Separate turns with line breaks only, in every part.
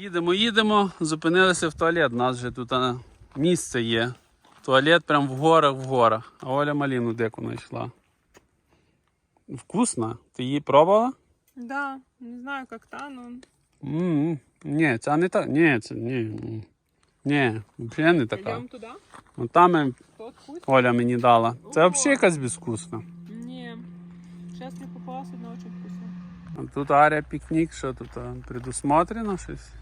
Їдемо, їдемо, зупинилися в туалет. У нас вже тут місце є. Туалет прям в горах, в горах. А Оля маліну дику знайшла. Вкусно. Ти її пробувала?
Да, не знаю, как та, но
м Ні, це не так. Ні, це ні. Ні, взагалі не така. От там
путь?
Оля мені дала. Це взагалі якась безвкусна.
Не, сейчас мне попалась одна очень вкусная.
А тут арія пікнік, що тут предусмотрено щось?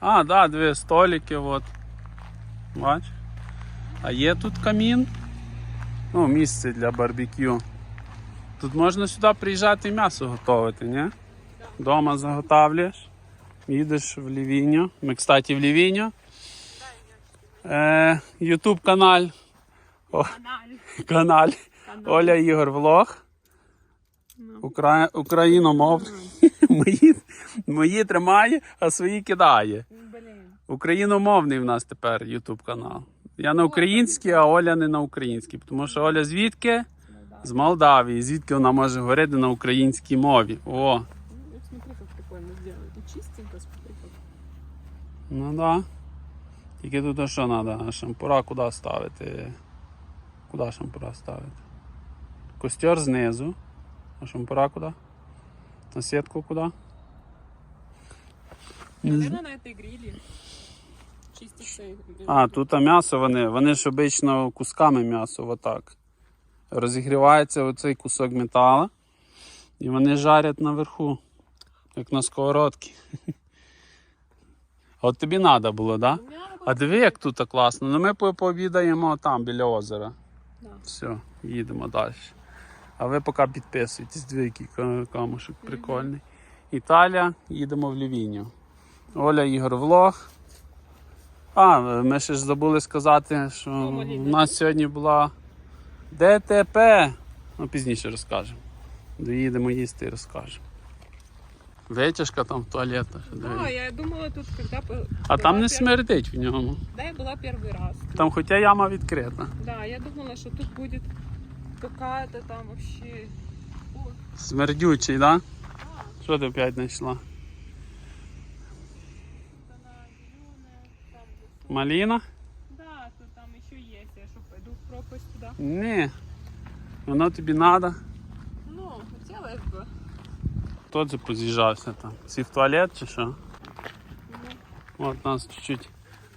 А, да, дві столики, от. Бач. А є тут камін. Ну, місце для барбекю. Тут можна сюди приїжджати і м'ясо готувати, ні? Дома заготавлюєш. Їдеш в Лівіню. Ми, кстати, в Лівіню. Е, Ютуб канал. О,
Каналь.
канал.
Канал.
Оля Ігор Влог.
Ну.
Укра... Україномовний. мої, мої тримає, а свої кидає. Україномовний в нас тепер Ютуб канал. Я на українській, а Оля не на українській. Тому що Оля звідки? З Молдавії. Звідки вона може говорити на українській мові? О,
Ну, смотри, как прикольно сделали. И чистенько, как.
ну да. Тільки тут що треба? Шампура куди ставити? Куди шампура ставити? Костер знизу. А шампура куди? На сітку куди?
Наверное, на этой.
А, тут м'ясо вони, вони ж обично кусками м'ясо отак. Розігрівається оцей кусок металу. І вони жарять наверху, як на сковородці. От тобі треба було, так? Да? А диви, як тут класно. Ну ми по- пообідаємо там, біля озера.
Да.
Все, їдемо далі. А ви поки підписуйтесь, диви, який ка- камушок прикольний. Італія, їдемо в Лівіню. Оля Ігор Влог. А, ми ще ж забули сказати, що
Маліна.
у нас сьогодні була ДТП. Ну, пізніше розкажемо. Доїдемо їсти і розкажемо. Витяжка там в туалетах.
Да, я думала тут, когда... по-
А
была
там не
пер-
смердить в ньому.
Да, я была первый раз.
Там хоча яма відкрита.
Да, я думала, что тут будет какая-то там вообще...
Смердючий. Да? Що ти опять знайшла?
тут она зеленая, там вот-
Маліна?
Да, то там еще есть. Я что, пойду в пропасть туда?
Ні. Воно тобі треба.
Ну, хотелось бы.
Хто це поз'їжджався там? Всі в туалет чи що? От нас чуть-чуть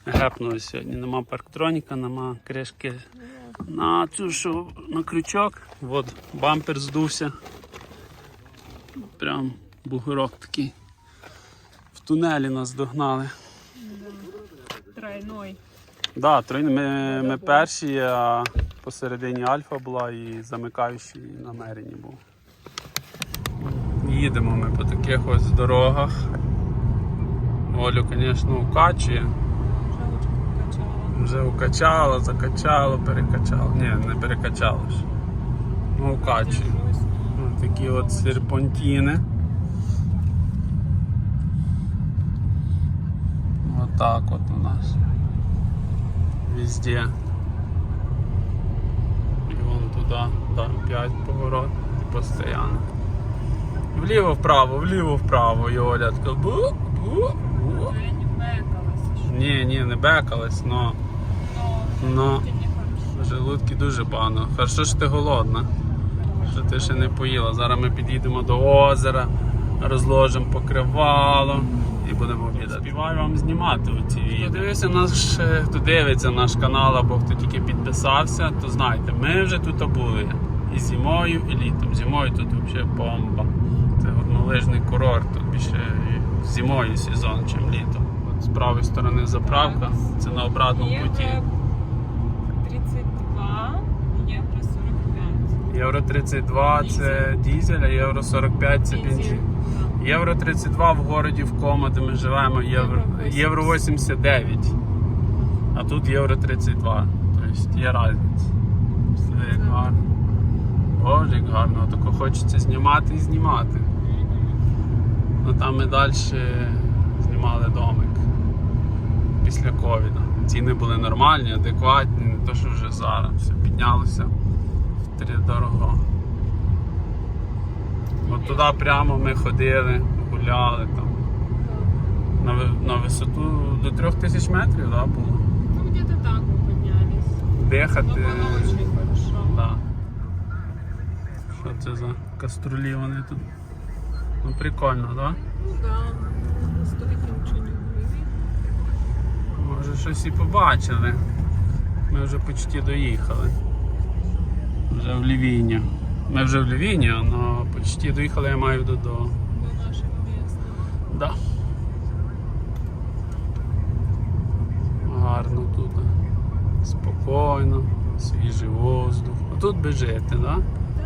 гепнули сьогодні. Нема парктроніка, нема кришки на цю що на крючок. От бампер здувся. Прям бугорок такий. В тунелі нас догнали.
Тройной.
Да, тройні. Ми, ми перші, а посередині Альфа була і замикаючий на Меріні був. Їдемо ми по таких ось дорогах. Олю, звісно, укачує. Вже укачало, закачало, перекачало. Ні, не перекачало ж. Ну, укачує. Ось такі от серпантіни. Вот так вот у нас. Везде. И вон туда, да, 5 поворот. И постоянно. Вліво вправо, вліво вправо. І Оля така бу, бу, бу.
Не.
Ні, ні, не бекалась, но
Нехорошо.
желудки дуже погано. Хорошо, що ти голодна. Що ти ще не поїла. Зараз ми підійдемо до озера, розложимо покривало і будемо обідати. Співаю вам знімати ці відео. Дивися наш, е, хто дивиться наш канал або хто тільки підписався, то знайте, ми вже тут були. І зимою, і літом. Зимою тут взагалі бомба. Це горнолижний курорт, тут більше зимою сезон, ніж літом. От з правої сторони заправка, це на обратному путі.
Евро 32, евро 45.
Євро 32 це дізель, а євро 45 це
Бензин.
Євро 32 в городі в Кома, де ми живемо, євро,
Євро
євро 89. А тут євро 32. Тобто є різниця. Все як гарно. Боже, як гарно. Тако хочеться знімати і знімати. Ну там ми далі знімали домик після ковіда. Ціни були нормальні, адекватні, не то, що вже зараз. Все піднялося в дорого. От туди прямо ми ходили, гуляли там. На, на висоту до 3000 метрів, да, було.
Ну, где-то так мы поднялись. Но
Дихати.
было очень хорошо.
Да. Що це за каструлі вони тут? Ну прикольно, так? Да?
Ну да, на стойке ничего не будет.
Може щось і побачили. Ми вже почти доїхали. Вже в Лівіння. Ми вже в Лівінні, але почти доїхали, я маю до.
До нашего места.
Да. Гарно тут. Спокійно, свіжий воздух. А тут би жити, да?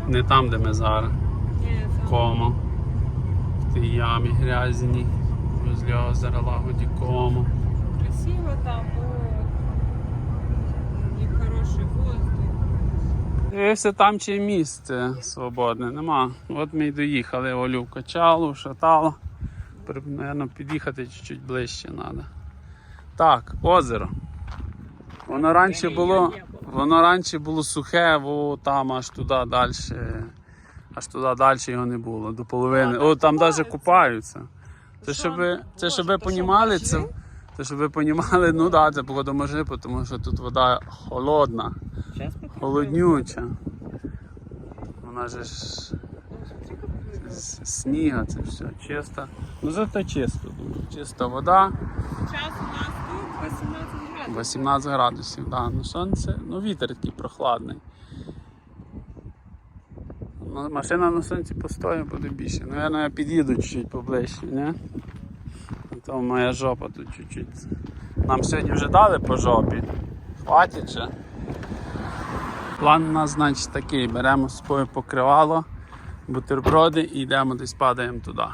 Не там, де ми зараз. Комо. В тій ямі грязній. Возле озера лагоді Комо.
красиво там, но нехороший воздух.
Дивився там чи місце свободне, нема. От ми й доїхали, Олю вкачало, шатало. Наверно, під'їхати чуть-чуть ближче треба. Так, озеро. Воно раніше було, воно раніше було сухе, во там аж туди далі. Аж туди далі його не було, до половини. О, там навіть купаються. Це щоб, це щоб ви понімали, це, це щоб ви понімали, ну так, да, це походу може, тому що тут вода холодна. Холоднюча. Вона же ж сніга, це все чисто. Ну зато чисто дуже. Чиста вода,
Сейчас у нас тут 18 градусов.
18 градусів, да. ну сонце, ну вітер такий прохладний. Ну, машина на сонці постоїть буде більше. Наверно, я під'їду чуть-чуть поближче, не? А то моя жопа тут чуть-чуть. Нам сьогодні вже дали по жопі. Хватить же. План у нас, значить, такий: беремо з собою покривало, бутерброди і йдемо десь падаємо туди.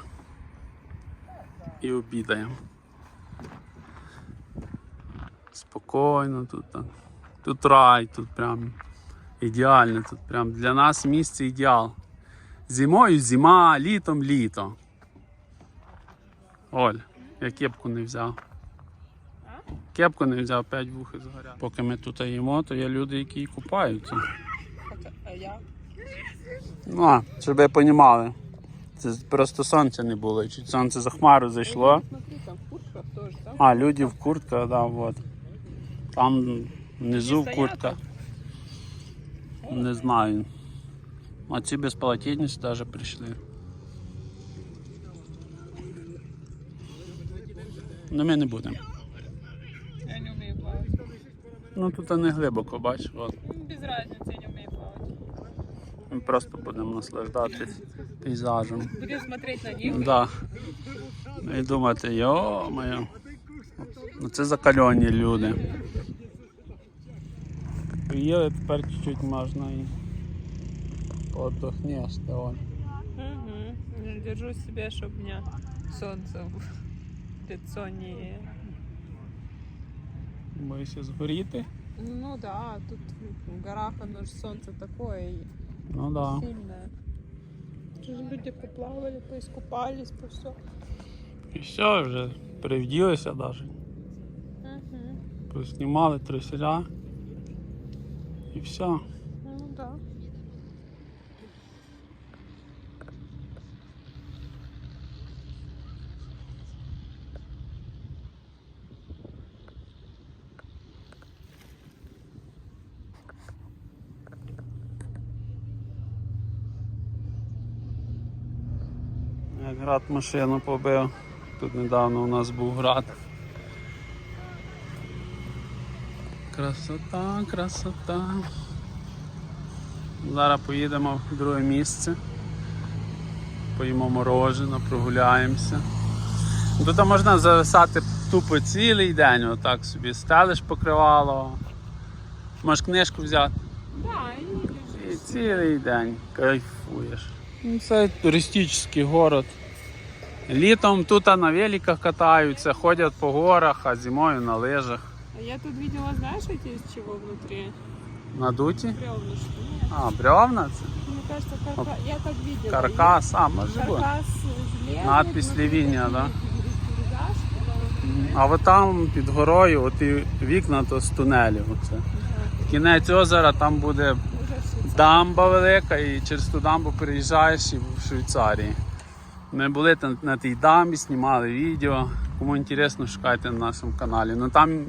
І обідаємо. Спокійно тут. Тут рай, тут прям ідеально. Тут прям для нас місце ідеал. Зимою зима, літом літо. Оль, я кепку не взяв. Кепку не взяв, п'ять вухи згорять. Поки ми тут їмо, то є люди, які купаються.
А я?
Ну, а, щоб ви розуміли. Це просто сонця не було. Чуть сонце за хмару зайшло.
В да?
А, люди в куртках, да, вот. Там внизу
Всі
куртка. Не знаю. А ці без полотенець даже прийшли. Ну ми не будемо.
Я не умею плавать.
Ну тут не глибоко, бач, от.
Ну, без разницы, я не умею плавать.
Ми просто будемо наслаждатись пейзажем.
Будем смотреть на них.
Да. І думати, йо-моє. Ну це закальоні люди. Приїли, тепер чуть-чуть можна і подохнеш, ти он.
Угу. Держу себе, чтобы у меня солнце в лицо не...
Боїшся згоріти?
Ну да, тут в горах оно ж сонце такое і
Ну да.
сильне. Тут люди поплавали, поискупались, по все.
І все, вже привділися навіть.
Угу.
Поснімали труселя. І все. Град машину побив. Тут недавно у нас був град. Красота, красота. Зараз поїдемо в друге місце. Поїмо морожено, прогуляємося. Тут можна зависати тупо цілий день, отак собі стелиш покривало. Можеш книжку взяти. І цілий день кайфуєш. Ну, Це туристичний город. Літом тут на великах катаються, ходять по горах, а зимою на лижах.
А я тут видела, знаешь, эти из чего внутри?
Надуті.
Бревнышки. Нет.
А, бревна це?
Мне кажется, карка... я так видела.
Каркас, а, може бути.
Каркас железный.
Надпись
внутри
Ливиния,
такой
да?
пейзаж, который-
А от там під горою, от і вікна то з тунелів. Оце. Кінець озера, там буде
Уже Швейцария.
дамба велика, і через ту дамбу переїжджаєш і в Швейцарії. Ми були на тій дамбі, знімали відео. Кому інтересно, шукайте на нашому каналі. Ну там,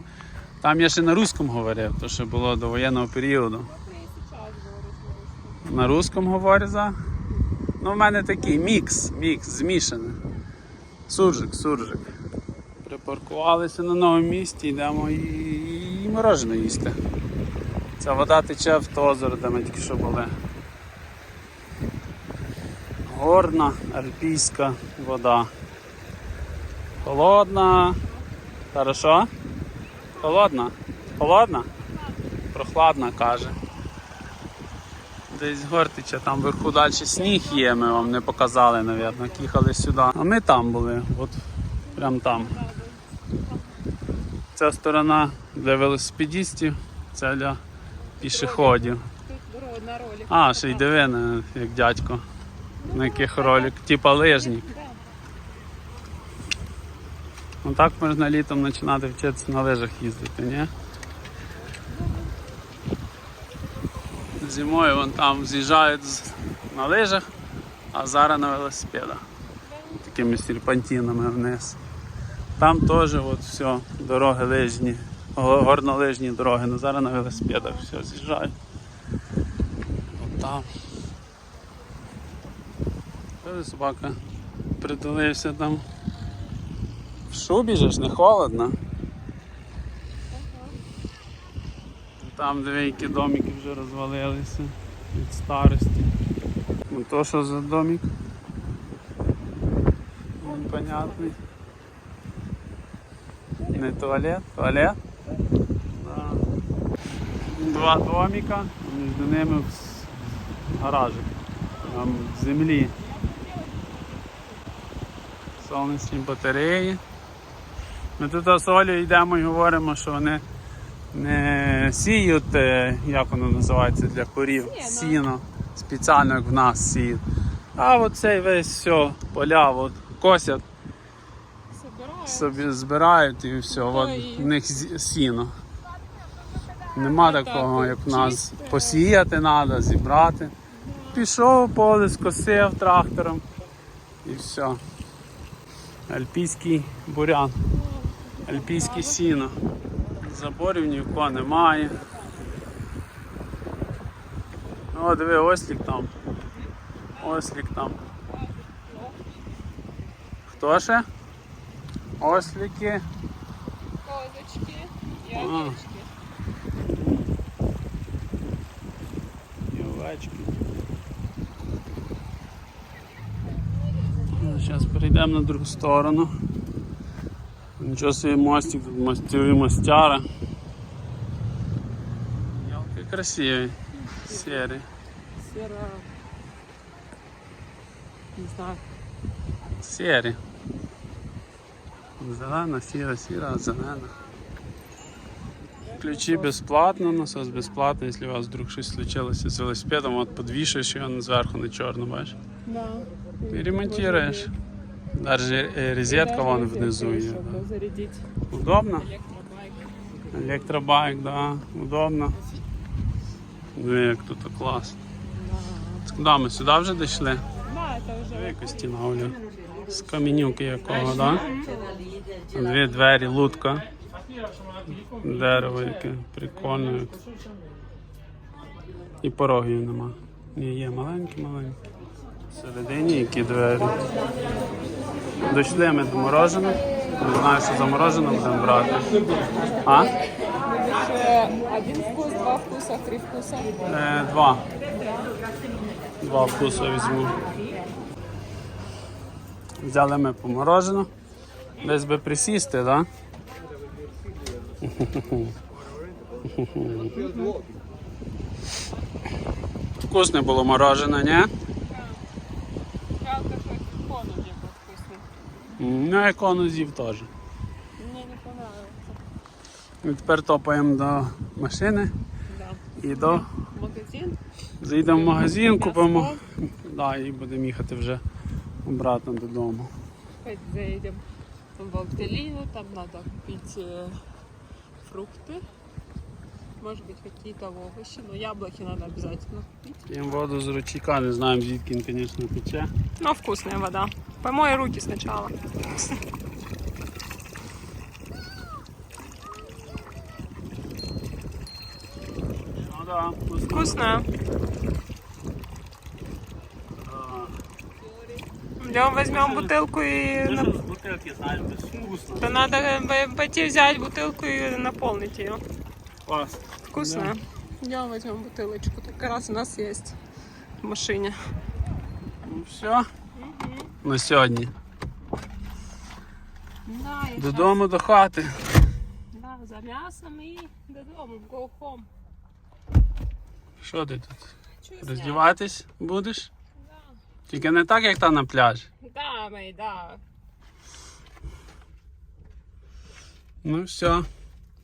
там я ще на русскому говорив, то ще було до воєнного періоду. На русскому говорю за. Ну, в мене такий мікс, мікс, змішаний. Суржик, суржик. Припаркувалися на новому місці, йдемо і, і морожене їсти. Ця вода тече в то озеро, де ми тільки що були. Горна, альпійська вода. Холодна. Хорошо? Холодна? Холодна? Прохладна, каже. Десь гортича, там вверху далі сніг є, ми вам не показали, як їхали сюди. А ми там були, от прям там. Ця сторона для велосипедистів, ця для пішоходів. А, ще й дивина, як дядько. На яких ролик, типа лижник. Ну так можна літом починати вчитися на лижах їздити, ні? Зимою вон там з'їжджають на лижах, а зараз на велосипедах. Такими серпантинами вниз. Там теж от все, дороги лижні, го- горнолижні дороги, але зараз на велосипедах все з'їжджають. От там. Ой, Собака притулився там. В шубі же ж не холодно. Там диви, які домики вже розвалилися від старості. Ну то що за домик? Непонятний. Не туалет, туалет? Два домика, між ними гаражик. Там в землі. Сонячні батареї. Ми тут з Олею йдемо і говоримо, що вони не сіють, е, як воно називається для корів, сіно, спеціально як в нас сіють. А от цей весь все, поля от, косять,
Собираю.
собі збирають і все, от, в них сіно. Нема такого, як в нас посіяти треба, зібрати. Пішов поле, скосив трактором і все. Альпійський бурян, альпійське сіно. Заборів ні в кого немає. О, диви, ослік там. Ослік там. Хто ще? Осліки.
Козочки і
А.
овечки.
І овечки. Зараз перейдемо на другу сторону. Нічого собі мостик, тут мостові мостяра. Ялки красиві, сірі.
Сера. Не знаю.
Сірі. Зелена, сіра, сіра, зелена. Ключі безплатно, насос безплатно, якщо у вас вдруг щось случилося з велосипедом, от підвішуєш його зверху на чорно, бачиш?
Да
І ремонтуєш. Навіть е, розетка вон внизу є.
Чтобы зарядить
Удобно?
электробайк.
Електробайк, да, удобно. Ну як тут клас. Куди ми сюди вже дійшли?
Да, это уже
Якось стіна Оля. З камінюки якого, да? Дві двері, лутка. Дерево яке, прикольне. як. І порогів нема. Ні, є маленькі-маленькі. Всередині які двері. Дійшли ми до мороженого. Не знаю, що за мороженое будемо брати. А?
Один вкус, два вкуса, три вкуса.
Е, два. Два вкуси візьму. Взяли ми по морожену. Десь би присісти, так? Вкусне було морожене, ні?
Жалко, что икону не был вкусный.
Ну, ікону з'їв теж.
Мне не понравился.
І тепер топаємо до машини
Да.
і до.
Магазин.
Заїдемо в магазин, купимо. Да, і будемо їхати вже обратно додому.
Опять заедем в Алтелину, там надо купить э, фрукты, может быть какие-то овощи, но яблоки надо обязательно купить.
П'ємо воду з ручейка, не знаємо звідки він, звісно, тече.
Но вкусная вода. Помой руки сначала.
Ну да, вкусно.
Вкусно. Идем возьмем бутылку и... на
Бутылки, знаю, вкусно.
То надо э, э, пойти взять бутылку и наполнить ее.
Класс.
Вкусно. Да. Идем возьмем бутылочку. Как раз у нас есть в машине.
Ну все. На сьогодні.
Да, я
Додому до хати.
Да, за м'ясом і додому, go home.
Що ти тут?
Чую
Роздіватись будеш?
Да.
Тільки не так, як там на пляжі.
Да, мей, да.
Ну все.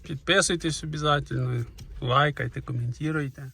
Підписуйтесь обов'язково. Лайкайте, коментуйте.